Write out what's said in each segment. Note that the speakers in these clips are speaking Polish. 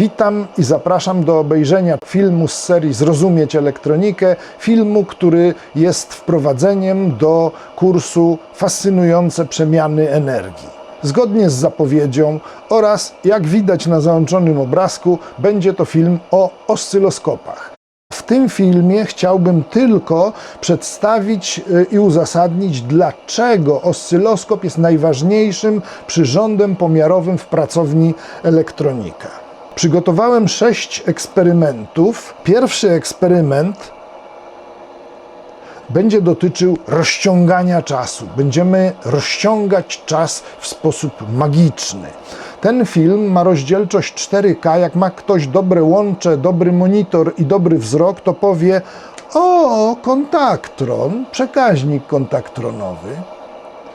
Witam i zapraszam do obejrzenia filmu z serii Zrozumieć Elektronikę, filmu, który jest wprowadzeniem do kursu Fascynujące przemiany energii. Zgodnie z zapowiedzią oraz, jak widać na załączonym obrazku, będzie to film o oscyloskopach. W tym filmie chciałbym tylko przedstawić y, i uzasadnić, dlaczego oscyloskop jest najważniejszym przyrządem pomiarowym w pracowni elektronika. Przygotowałem sześć eksperymentów. Pierwszy eksperyment będzie dotyczył rozciągania czasu. Będziemy rozciągać czas w sposób magiczny. Ten film ma rozdzielczość 4K. Jak ma ktoś dobre łącze, dobry monitor i dobry wzrok, to powie: O, kontaktron, przekaźnik kontaktronowy.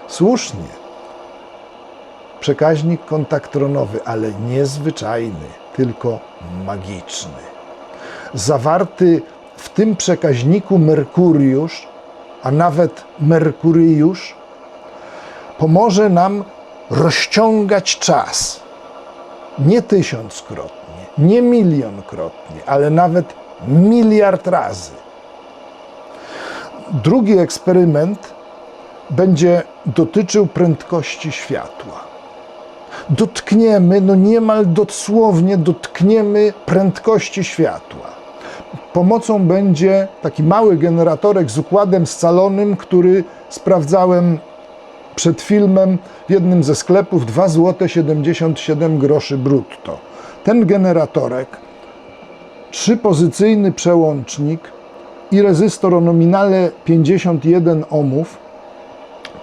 Słusznie. Przekaźnik kontaktronowy, ale nie zwyczajny, tylko magiczny. Zawarty w tym przekaźniku Merkuriusz, a nawet Merkuryjusz, pomoże nam rozciągać czas. Nie tysiąckrotnie, nie milionkrotnie, ale nawet miliard razy. Drugi eksperyment będzie dotyczył prędkości światła. Dotkniemy, no niemal dosłownie dotkniemy prędkości światła. Pomocą będzie taki mały generatorek z układem scalonym, który sprawdzałem przed filmem w jednym ze sklepów 2 zł 77 groszy brutto. Ten generatorek, trzypozycyjny przełącznik i rezystor o nominale 51 ohmów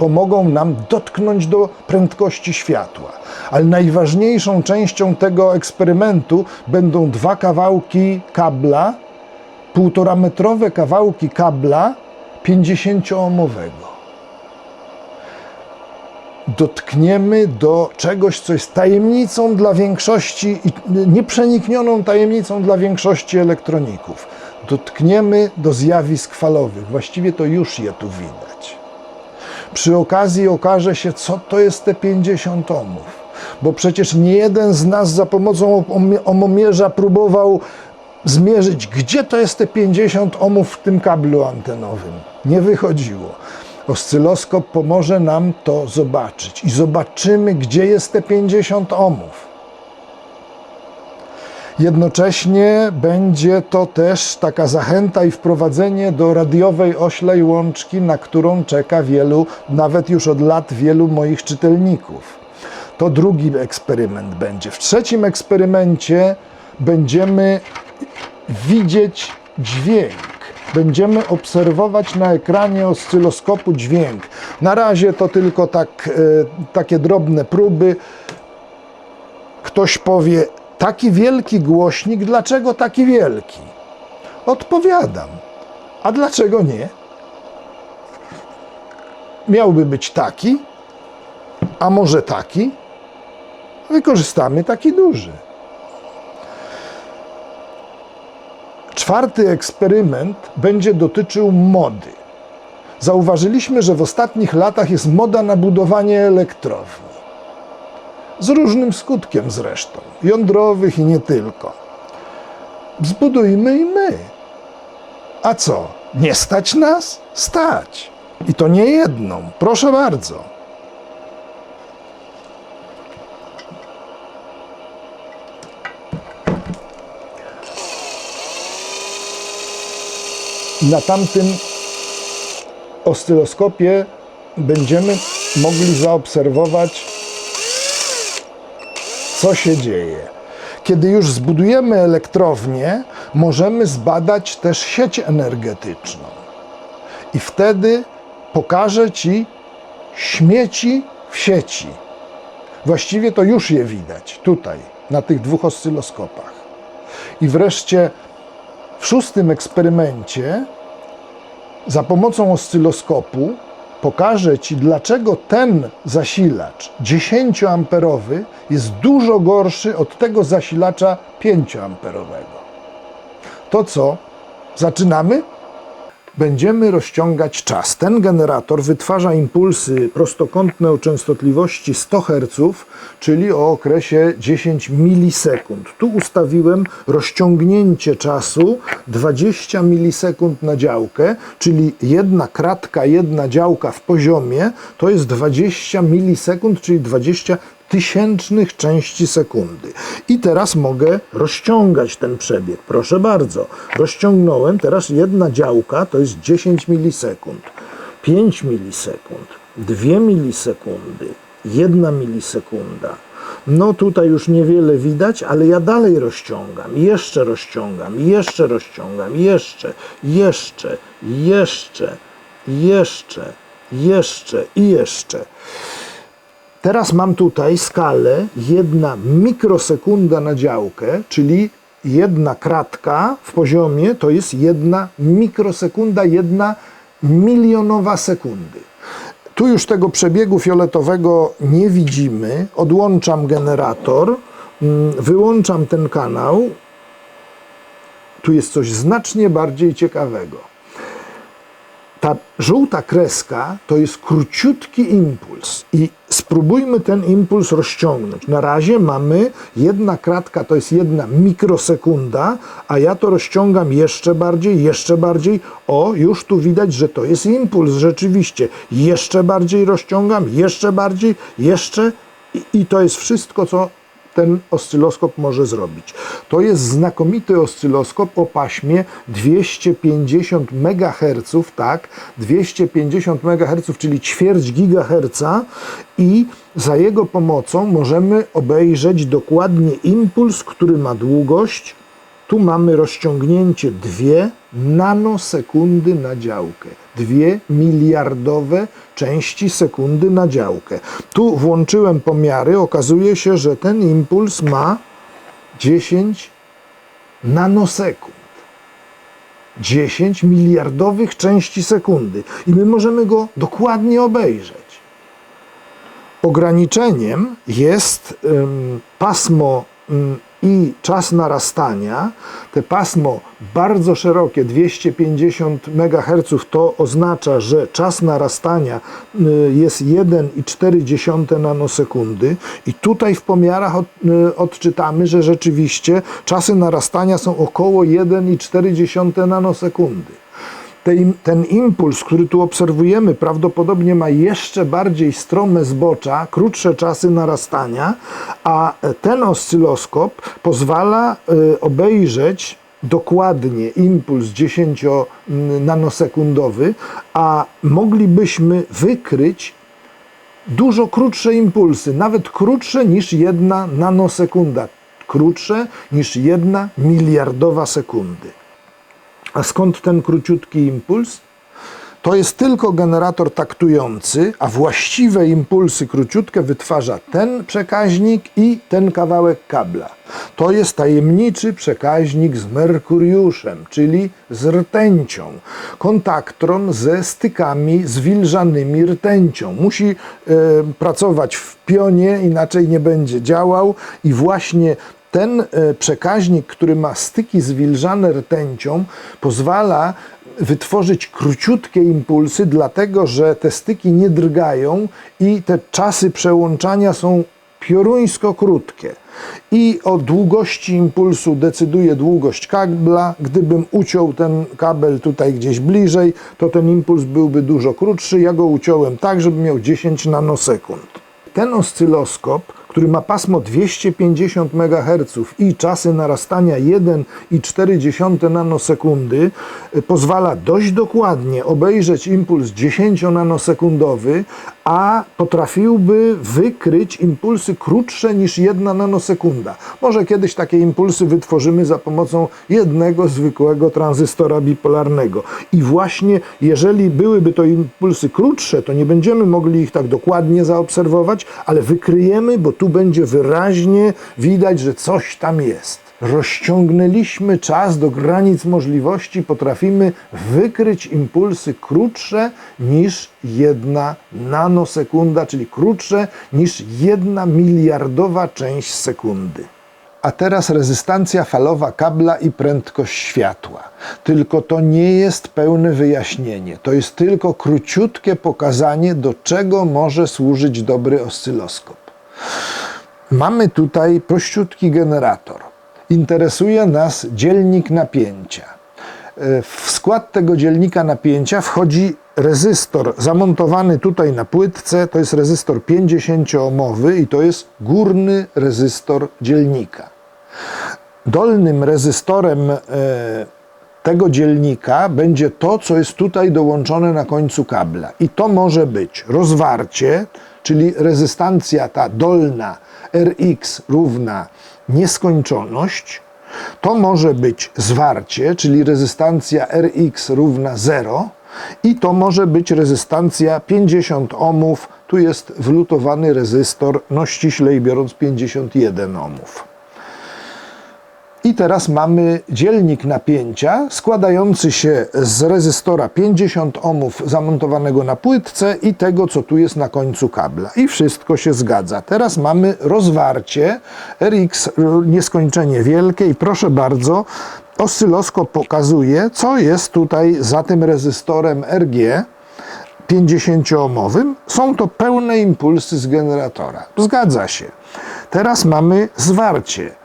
pomogą nam dotknąć do prędkości światła. Ale najważniejszą częścią tego eksperymentu będą dwa kawałki kabla, półtora metrowe kawałki kabla 50-ohmowego. Dotkniemy do czegoś, co jest tajemnicą dla większości, nieprzeniknioną tajemnicą dla większości elektroników. Dotkniemy do zjawisk falowych. Właściwie to już je tu widać. Przy okazji okaże się, co to jest te 50 ohmów. Bo przecież nie jeden z nas za pomocą omomierza próbował zmierzyć, gdzie to jest te 50 ohmów w tym kablu antenowym. Nie wychodziło. Oscyloskop pomoże nam to zobaczyć i zobaczymy, gdzie jest te 50 ohmów. Jednocześnie będzie to też taka zachęta i wprowadzenie do radiowej oślej łączki, na którą czeka wielu, nawet już od lat wielu moich czytelników. To drugi eksperyment będzie. W trzecim eksperymencie będziemy widzieć dźwięk. Będziemy obserwować na ekranie oscyloskopu dźwięk. Na razie to tylko tak, e, takie drobne próby. Ktoś powie, taki wielki głośnik, dlaczego taki wielki? Odpowiadam, a dlaczego nie? Miałby być taki, a może taki? Wykorzystamy taki duży. Czwarty eksperyment będzie dotyczył mody. Zauważyliśmy, że w ostatnich latach jest moda na budowanie elektrowni. Z różnym skutkiem zresztą, jądrowych i nie tylko. Zbudujmy i my. A co? Nie stać nas? Stać. I to nie jedną. Proszę bardzo. Na tamtym oscyloskopie będziemy mogli zaobserwować, co się dzieje. Kiedy już zbudujemy elektrownię, możemy zbadać też sieć energetyczną. I wtedy pokażę Ci śmieci w sieci. Właściwie to już je widać tutaj, na tych dwóch oscyloskopach. I wreszcie w szóstym eksperymencie za pomocą oscyloskopu pokażę Ci, dlaczego ten zasilacz 10-amperowy jest dużo gorszy od tego zasilacza 5-amperowego. To co? Zaczynamy? Będziemy rozciągać czas. Ten generator wytwarza impulsy prostokątne o częstotliwości 100 Hz, czyli o okresie 10 milisekund. Tu ustawiłem rozciągnięcie czasu 20 milisekund na działkę, czyli jedna kratka, jedna działka w poziomie to jest 20 milisekund, czyli 20 tysięcznych części sekundy. I teraz mogę rozciągać ten przebieg. Proszę bardzo, rozciągnąłem. Teraz jedna działka to jest 10 milisekund, 5 milisekund, 2 milisekundy, 1 milisekunda. No tutaj już niewiele widać, ale ja dalej rozciągam, jeszcze rozciągam, jeszcze rozciągam, jeszcze, jeszcze, jeszcze, jeszcze, jeszcze. I jeszcze. Teraz mam tutaj skalę jedna mikrosekunda na działkę, czyli jedna kratka w poziomie to jest jedna mikrosekunda, jedna milionowa sekundy. Tu już tego przebiegu fioletowego nie widzimy. Odłączam generator, mm, wyłączam ten kanał. Tu jest coś znacznie bardziej ciekawego ta żółta kreska to jest króciutki impuls i spróbujmy ten impuls rozciągnąć. Na razie mamy jedna kratka to jest jedna mikrosekunda, a ja to rozciągam jeszcze bardziej, jeszcze bardziej. O, już tu widać, że to jest impuls rzeczywiście. Jeszcze bardziej rozciągam, jeszcze bardziej, jeszcze i, i to jest wszystko, co ten oscyloskop może zrobić. To jest znakomity oscyloskop o paśmie 250 MHz, tak, 250 MHz, czyli ćwierć gigaherca i za jego pomocą możemy obejrzeć dokładnie impuls, który ma długość tu mamy rozciągnięcie 2 nanosekundy na działkę. 2 miliardowe części sekundy na działkę. Tu włączyłem pomiary. Okazuje się, że ten impuls ma 10 nanosekund. 10 miliardowych części sekundy. I my możemy go dokładnie obejrzeć. Ograniczeniem jest ym, pasmo ym, i czas narastania, te pasmo bardzo szerokie, 250 MHz, to oznacza, że czas narastania y, jest 1,4 nanosekundy. I tutaj w pomiarach y, odczytamy, że rzeczywiście czasy narastania są około 1,4 nanosekundy ten impuls, który tu obserwujemy, prawdopodobnie ma jeszcze bardziej strome zbocza, krótsze czasy narastania, a ten oscyloskop pozwala y, obejrzeć dokładnie impuls 10 nanosekundowy, a moglibyśmy wykryć dużo krótsze impulsy, nawet krótsze niż jedna nanosekunda, krótsze niż jedna miliardowa sekundy. A skąd ten króciutki impuls? To jest tylko generator taktujący, a właściwe impulsy króciutkie wytwarza ten przekaźnik i ten kawałek kabla. To jest tajemniczy przekaźnik z Merkuriuszem, czyli z rtęcią. Kontaktron ze stykami zwilżanymi rtęcią. Musi e, pracować w pionie, inaczej nie będzie działał i właśnie ten e, przekaźnik, który ma styki zwilżane rtęcią, pozwala wytworzyć króciutkie impulsy, dlatego że te styki nie drgają i te czasy przełączania są pioruńsko krótkie. I o długości impulsu decyduje długość kabla. Gdybym uciął ten kabel tutaj gdzieś bliżej, to ten impuls byłby dużo krótszy. Ja go uciąłem tak, żeby miał 10 nanosekund. Ten oscyloskop który ma pasmo 250 MHz i czasy narastania 1,4 nanosekundy, y, pozwala dość dokładnie obejrzeć impuls 10 nanosekundowy, a potrafiłby wykryć impulsy krótsze niż 1 nanosekunda. Może kiedyś takie impulsy wytworzymy za pomocą jednego zwykłego tranzystora bipolarnego. I właśnie jeżeli byłyby to impulsy krótsze, to nie będziemy mogli ich tak dokładnie zaobserwować, ale wykryjemy, bo tu będzie wyraźnie widać, że coś tam jest. Rozciągnęliśmy czas do granic możliwości, potrafimy wykryć impulsy krótsze niż jedna nanosekunda, czyli krótsze niż jedna miliardowa część sekundy. A teraz rezystancja falowa kabla i prędkość światła. Tylko to nie jest pełne wyjaśnienie. To jest tylko króciutkie pokazanie, do czego może służyć dobry oscyloskop. Mamy tutaj prościutki generator. Interesuje nas dzielnik napięcia. E, W skład tego dzielnika napięcia wchodzi rezystor zamontowany tutaj na płytce. To jest rezystor 50-ohmowy i to jest górny rezystor dzielnika. Dolnym rezystorem e, tego dzielnika będzie to, co jest tutaj dołączone na końcu kabla. I to może być rozwarcie, czyli rezystancja ta dolna Rx równa nieskończoność. To może być zwarcie, czyli rezystancja Rx równa 0. I to może być rezystancja 50 ohmów. Tu jest wlutowany rezystor, no ściślej biorąc 51 ohmów. I teraz mamy dzielnik napięcia składający się z rezystora 50 ohmów zamontowanego na płytce i tego, co tu jest na końcu kabla. I wszystko się zgadza. Teraz mamy rozwarcie RX nieskończenie wielkie i proszę bardzo, oscyloskop pokazuje, co jest tutaj za tym rezystorem RG. 50-ohmowym, są to pełne impulsy z generatora. Zgadza się. Teraz mamy zwarcie.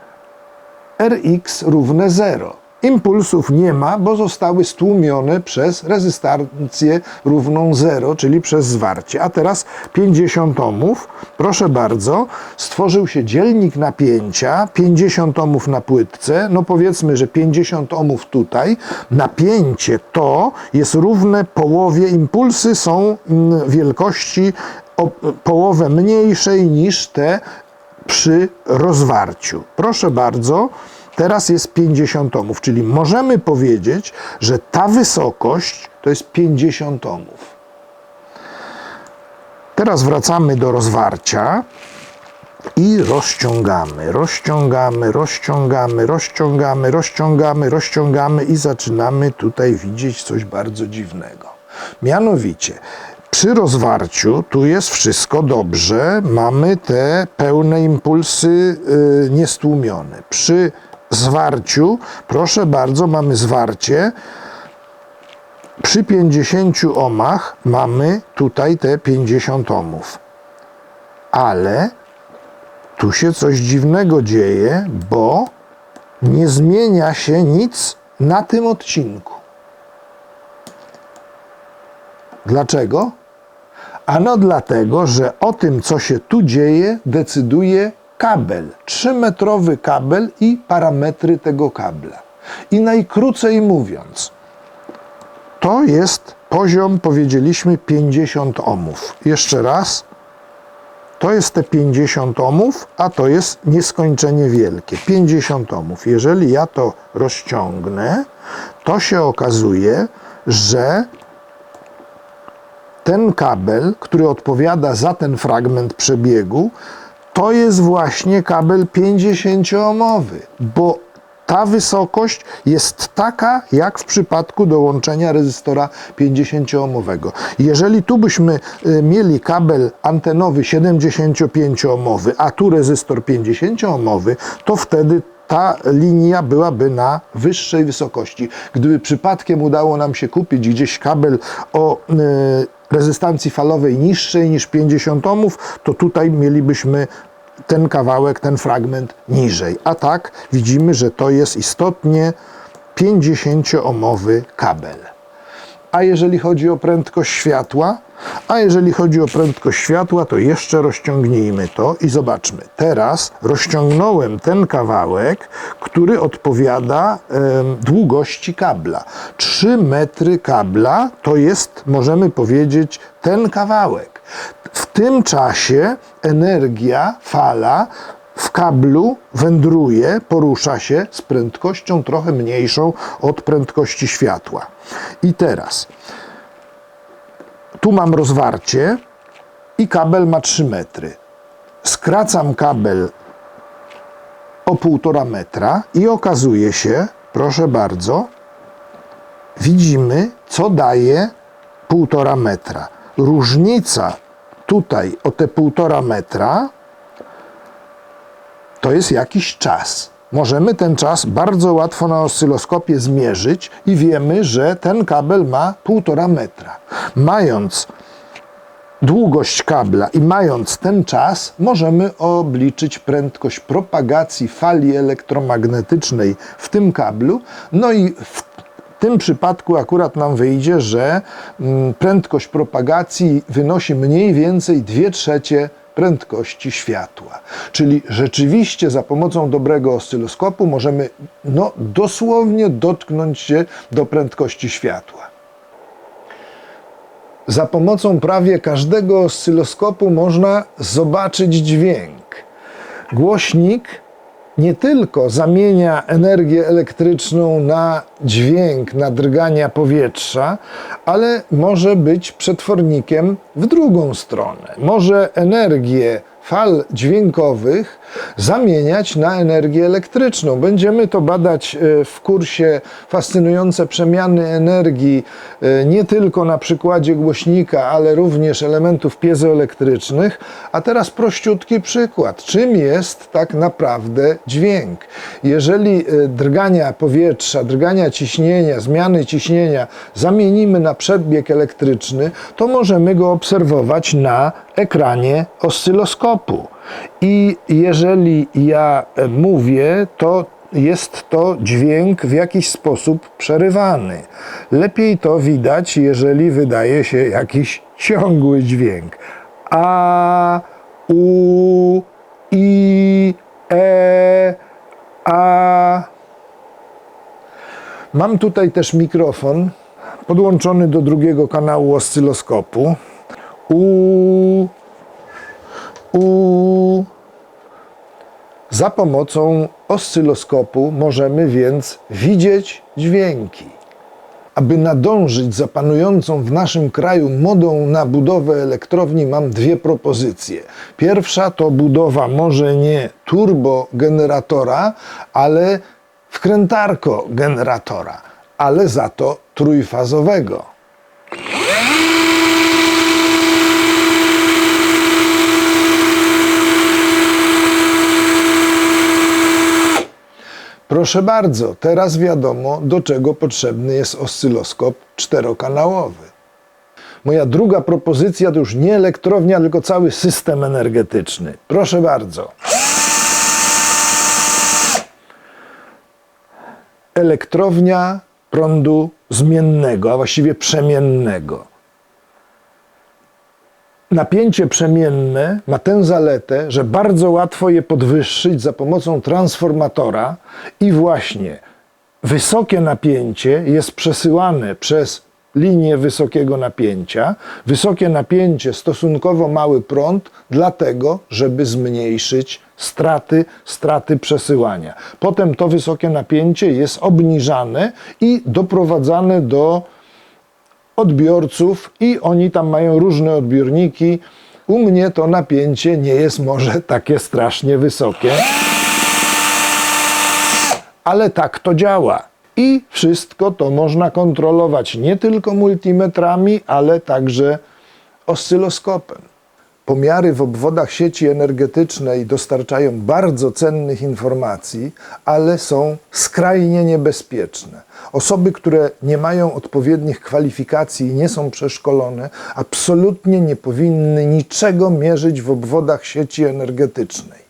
Rx równe 0. Impulsów nie ma, bo zostały stłumione przez rezystancję równą 0, czyli przez zwarcie. A teraz 50 ohmów. Proszę bardzo, stworzył się dzielnik napięcia, 50 ohmów na płytce. No powiedzmy, że 50 ohmów tutaj. Napięcie to jest równe połowie. Impulsy są mm, wielkości o połowę mniejszej niż te przy rozwarciu. Proszę bardzo, teraz jest 50 ohmów, czyli możemy powiedzieć, że ta wysokość to jest 50 ohmów. Teraz wracamy do rozwarcia i rozciągamy, rozciągamy, rozciągamy, rozciągamy, rozciągamy, rozciągamy i zaczynamy tutaj widzieć coś bardzo dziwnego. Mianowicie, przy rozwarciu tu jest wszystko dobrze, mamy te pełne impulsy yy, niestłumione. Przy zwarciu, proszę bardzo, mamy zwarcie. Przy 50 ohmach mamy tutaj te 50 ohmów. Ale tu się coś dziwnego dzieje, bo nie zmienia się nic na tym odcinku. Dlaczego? Ano dlatego, że o tym, co się tu dzieje, decyduje kabel. 3-metrowy kabel i parametry tego kabla. I najkrócej mówiąc, to jest poziom, powiedzieliśmy, 50 ohmów. Jeszcze raz. To jest te 50 ohmów, a to jest nieskończenie wielkie. 50 ohmów. Jeżeli ja to rozciągnę, to się okazuje, że ten kabel, który odpowiada za ten fragment przebiegu, to jest właśnie kabel 50-ohmowy, bo ta wysokość jest taka, jak w przypadku dołączenia rezystora 50-ohmowego. Jeżeli tu byśmy y, mieli kabel antenowy 75-ohmowy, a tu rezystor 50-ohmowy, to wtedy ta linia byłaby na wyższej wysokości. Gdyby przypadkiem udało nam się kupić gdzieś kabel o y, rezystancji falowej niższej niż 50 ohmów, to tutaj mielibyśmy ten kawałek, ten fragment niżej. A tak widzimy, że to jest istotnie 50-ohmowy kabel. A jeżeli chodzi o prędkość światła, a jeżeli chodzi o prędkość światła, to jeszcze rozciągnijmy to i zobaczmy. Teraz rozciągnąłem ten kawałek, który odpowiada em, długości kabla. 3 metry kabla to jest, możemy powiedzieć, ten kawałek. W tym czasie energia, fala w kablu wędruje, porusza się z prędkością trochę mniejszą od prędkości światła. I teraz tu mam rozwarcie i kabel ma 3 metry. Skracam kabel o 1,5 metra i okazuje się, proszę bardzo, widzimy, co daje 1,5 metra. Różnica tutaj o te 1,5 metra to jest jakiś czas. Możemy ten czas bardzo łatwo na oscyloskopie zmierzyć i wiemy, że ten kabel ma 1,5 metra. Mając długość kabla i mając ten czas, możemy obliczyć prędkość propagacji fali elektromagnetycznej w tym kablu. No i w tym przypadku akurat nam wyjdzie, że mm, prędkość propagacji wynosi mniej więcej 2 trzecie prędkości światła. Czyli rzeczywiście za pomocą dobrego oscyloskopu możemy no, dosłownie dotknąć się do prędkości światła. Za pomocą prawie każdego oscyloskopu można zobaczyć dźwięk. Głośnik nie tylko zamienia energię elektryczną na dźwięk, na drgania powietrza, ale może być przetwornikiem w drugą stronę. Może energię fal dźwiękowych zamieniać na energię elektryczną. Będziemy to badać e, w kursie Fascynujące przemiany energii, e, nie tylko na przykładzie głośnika, ale również elementów piezoelektrycznych. A teraz prościutki przykład. Czym jest tak naprawdę dźwięk? Jeżeli e, drgania powietrza, drgania ciśnienia, zmiany ciśnienia zamienimy na przebieg elektryczny, to możemy go obserwować na ekranie oscyloskopu. I jeżeli ja mówię, to jest to dźwięk w jakiś sposób przerywany. Lepiej to widać, jeżeli wydaje się jakiś ciągły dźwięk. A, u, i, e, a. Mam tutaj też mikrofon podłączony do drugiego kanału oscyloskopu. U, u. Za pomocą oscyloskopu możemy więc widzieć dźwięki. Aby nadążyć za panującą w naszym kraju modą na budowę elektrowni, mam dwie propozycje. Pierwsza to budowa może nie turbogeneratora, ale wkrętarko generatora, ale za to trójfazowego. Proszę bardzo, teraz wiadomo, do czego potrzebny jest oscyloskop czterokanałowy. Moja druga propozycja to już nie elektrownia, tylko cały system energetyczny. Proszę bardzo. Elektrownia prądu zmiennego, a właściwie przemiennego. Napięcie przemienne ma tę zaletę, że bardzo łatwo je podwyższyć za pomocą transformatora i właśnie wysokie napięcie jest przesyłane przez linię wysokiego napięcia. Wysokie napięcie, stosunkowo mały prąd, dlatego, żeby zmniejszyć straty, straty przesyłania. Potem to wysokie napięcie jest obniżane i doprowadzane do odbiorców i oni tam mają różne odbiorniki. U mnie to napięcie nie jest może takie strasznie wysokie, ale tak to działa. I wszystko to można kontrolować nie tylko multimetrami, ale także oscyloskopem. Pomiary w obwodach sieci energetycznej dostarczają bardzo cennych informacji, ale są skrajnie niebezpieczne. Osoby, które nie mają odpowiednich kwalifikacji i nie są przeszkolone, absolutnie nie powinny niczego mierzyć w obwodach sieci energetycznej.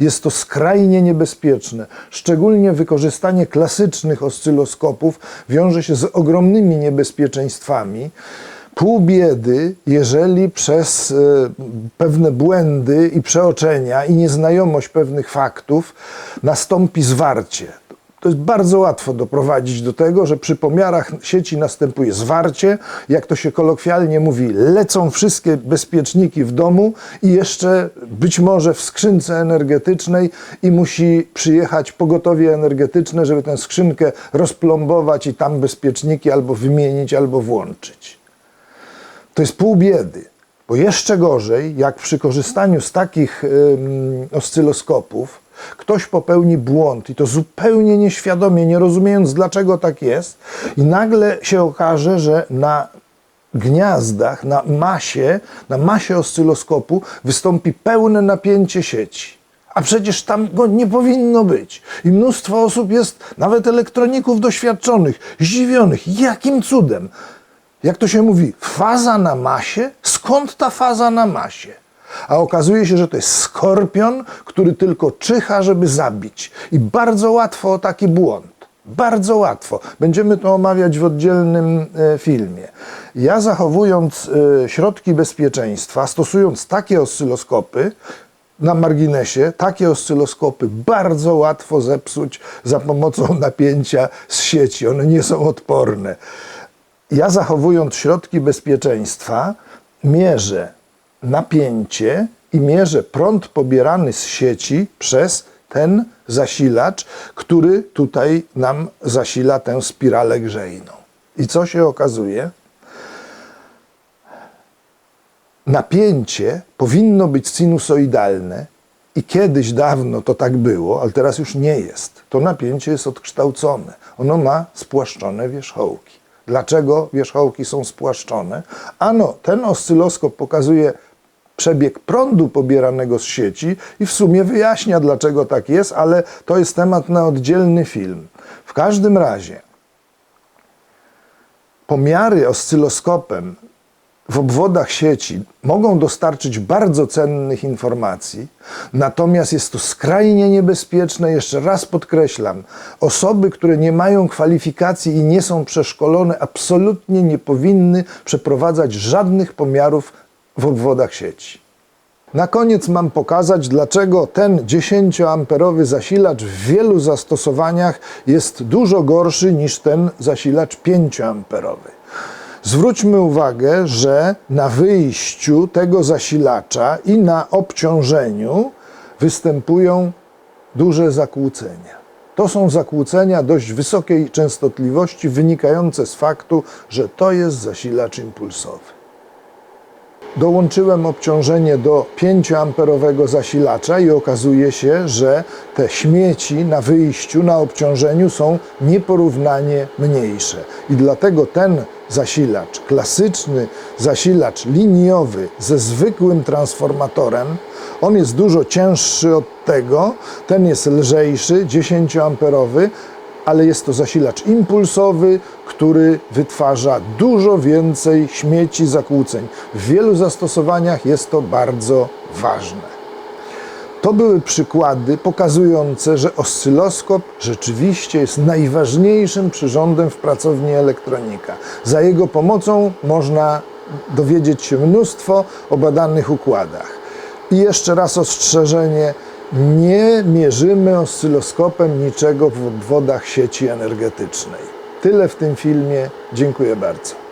Jest to skrajnie niebezpieczne. Szczególnie wykorzystanie klasycznych oscyloskopów wiąże się z ogromnymi niebezpieczeństwami pół biedy, jeżeli przez e, pewne błędy i przeoczenia i nieznajomość pewnych faktów nastąpi zwarcie. To jest bardzo łatwo doprowadzić do tego, że przy pomiarach sieci następuje zwarcie, jak to się kolokwialnie mówi, lecą wszystkie bezpieczniki w domu i jeszcze być może w skrzynce energetycznej i musi przyjechać pogotowie energetyczne, żeby tę skrzynkę rozplombować i tam bezpieczniki albo wymienić, albo włączyć to jest pół biedy. Bo jeszcze gorzej, jak przy korzystaniu z takich oscyloskopów ktoś popełni błąd i to zupełnie nieświadomie, nie rozumiejąc dlaczego tak jest, i nagle się okaże, że na gniazdach, na masie, na masie oscyloskopu wystąpi pełne napięcie sieci. A przecież tam go nie powinno być. I mnóstwo osób jest, nawet elektroników doświadczonych, zdziwionych. Jakim cudem? Jak to się mówi, faza na masie? Skąd ta faza na masie? A okazuje się, że to jest skorpion, który tylko czyha, żeby zabić. I bardzo łatwo o taki błąd. Bardzo łatwo. Będziemy to omawiać w oddzielnym e, filmie. Ja zachowując e, środki bezpieczeństwa, stosując takie oscyloskopy, na marginesie, takie oscyloskopy bardzo łatwo zepsuć za pomocą napięcia z sieci. One nie są odporne. Ja zachowując środki bezpieczeństwa, mierzę napięcie i mierzę prąd pobierany z sieci przez ten zasilacz, który tutaj nam zasila tę spiralę grzejną. I co się okazuje? Napięcie powinno być sinusoidalne i kiedyś dawno to tak było, ale teraz już nie jest. To napięcie jest odkształcone. Ono ma spłaszczone wierzchołki. Dlaczego wierzchołki są spłaszczone? Ano, ten oscyloskop pokazuje przebieg prądu pobieranego z sieci i w sumie wyjaśnia, dlaczego tak jest, ale to jest temat na oddzielny film. W każdym razie pomiary oscyloskopem w obwodach sieci mogą dostarczyć bardzo cennych informacji, natomiast jest to skrajnie niebezpieczne. Jeszcze raz podkreślam, osoby, które nie mają kwalifikacji i nie są przeszkolone, absolutnie nie powinny przeprowadzać żadnych pomiarów w obwodach sieci. Na koniec mam pokazać, dlaczego ten 10-amperowy zasilacz w wielu zastosowaniach jest dużo gorszy niż ten zasilacz 5-amperowy. Zwróćmy uwagę, że na wyjściu tego zasilacza i na obciążeniu występują duże zakłócenia. To są zakłócenia dość wysokiej częstotliwości, wynikające z faktu, że to jest zasilacz impulsowy. Dołączyłem obciążenie do 5-amperowego zasilacza i okazuje się, że te śmieci na wyjściu, na obciążeniu są nieporównanie mniejsze. I dlatego ten zasilacz, klasyczny zasilacz liniowy ze zwykłym transformatorem, on jest dużo cięższy od tego, ten jest lżejszy, 10-amperowy, ale jest to zasilacz impulsowy, który wytwarza dużo więcej śmieci, zakłóceń. W wielu zastosowaniach jest to bardzo ważne. To były przykłady pokazujące, że oscyloskop rzeczywiście jest najważniejszym przyrządem w pracowni elektronika. Za jego pomocą można dowiedzieć się mnóstwo o badanych układach. I jeszcze raz ostrzeżenie: nie mierzymy oscyloskopem niczego w obwodach sieci energetycznej. Tyle w tym filmie. Dziękuję bardzo.